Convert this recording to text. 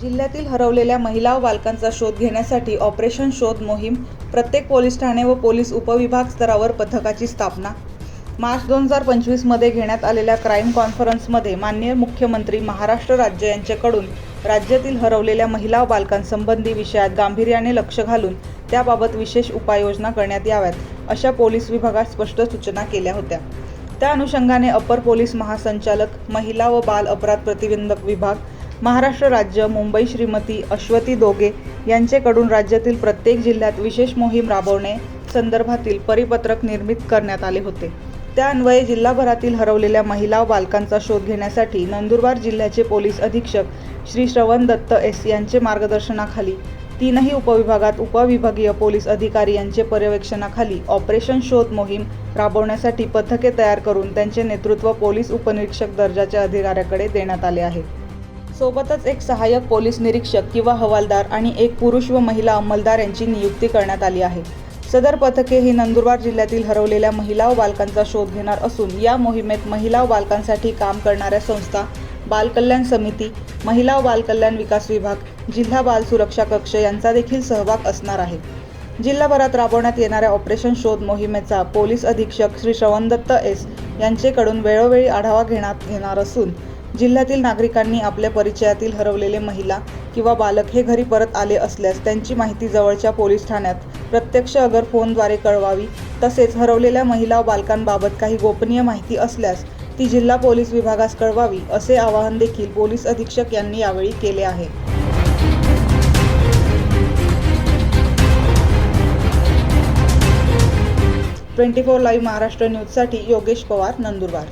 जिल्ह्यातील हरवलेल्या महिला व बालकांचा शोध घेण्यासाठी ऑपरेशन शोध मोहीम प्रत्येक पोलीस ठाणे व पोलीस उपविभाग स्तरावर पथकाची स्थापना. मार्च दोन हजार पंचवीसमध्ये घेण्यात आलेल्या क्राईम कॉन्फरन्समध्ये माननीय मुख्यमंत्री महाराष्ट्र राज्य यांच्याकडून राज्यातील हरवलेल्या महिला व बालकांसंबंधी विषयात गांभीर्याने लक्ष घालून त्याबाबत विशेष उपाययोजना करण्यात याव्यात अशा पोलीस विभागात स्पष्ट सूचना केल्या होत्या. त्या अनुषंगाने अपर पोलीस महासंचालक महिला व बाल अपराध प्रतिबंधक विभाग महाराष्ट्र राज्य मुंबई श्रीमती अश्वती दोगे यांचेकडून राज्यातील प्रत्येक जिल्ह्यात विशेष मोहीम राबवणे संदर्भातील परिपत्रक निर्मित करण्यात आले होते. त्या अन्वये जिल्हाभरातील हरवलेल्या महिला बालकांचा शोध घेण्यासाठी नंदुरबार जिल्ह्याचे पोलीस अधीक्षक श्री श्रवण दत्त एस यांचे मार्गदर्शनाखाली तीनही उपविभागात उपविभागीय पोलीस अधिकारी यांचे पर्यवेक्षणाखाली ऑपरेशन शोध मोहीम राबवण्यासाठी पथके तयार करून त्यांचे नेतृत्व पोलीस उपनिरीक्षक दर्जाच्या अधिकाऱ्याकडे देण्यात आले आहे. सोबतच एक सहाय्यक पोलीस निरीक्षक किंवा हवालदार आणि एक पुरुष व महिला अंमलदार यांची नियुक्ती करण्यात आली आहे. सदर पथके ही नंदुरबार जिल्ह्यातील हरवलेल्या महिला व बालकांचा शोध घेणार असून या मोहिमेत महिला व बालकांसाठी काम करणाऱ्या संस्था बालकल्याण समिती महिला व बालकल्याण विकास विभाग जिल्हा बाल सुरक्षा कक्ष यांचा देखील सहभाग असणार आहे. जिल्हाभरात राबवण्यात येणाऱ्या ऑपरेशन शोध मोहिमेचा पोलीस अधीक्षक श्री श्रवणदत्त एस यांचेकडून वेळोवेळी आढावा घेण्यात येणार असून जिल्ह्यातील नागरिकांनी आपल्या परिचयातील हरवलेले महिला किंवा बालक हे घरी परत आले असल्यास त्यांची माहिती जवळच्या पोलीस ठाण्यात. प्रत्यक्ष अगर फोनद्वारे कळवावी. तसेच हरवलेल्या महिला बालकांबाबत काही गोपनीय माहिती असल्यास ती जिल्हा पोलीस विभागास कळवावी असे आवाहन देखील पोलीस अधीक्षक यांनी यावेळी केले आहे. ट्वेंटी फोर लाईव्ह महाराष्ट्र न्यूजसाठी योगेश पवार नंदुरबार.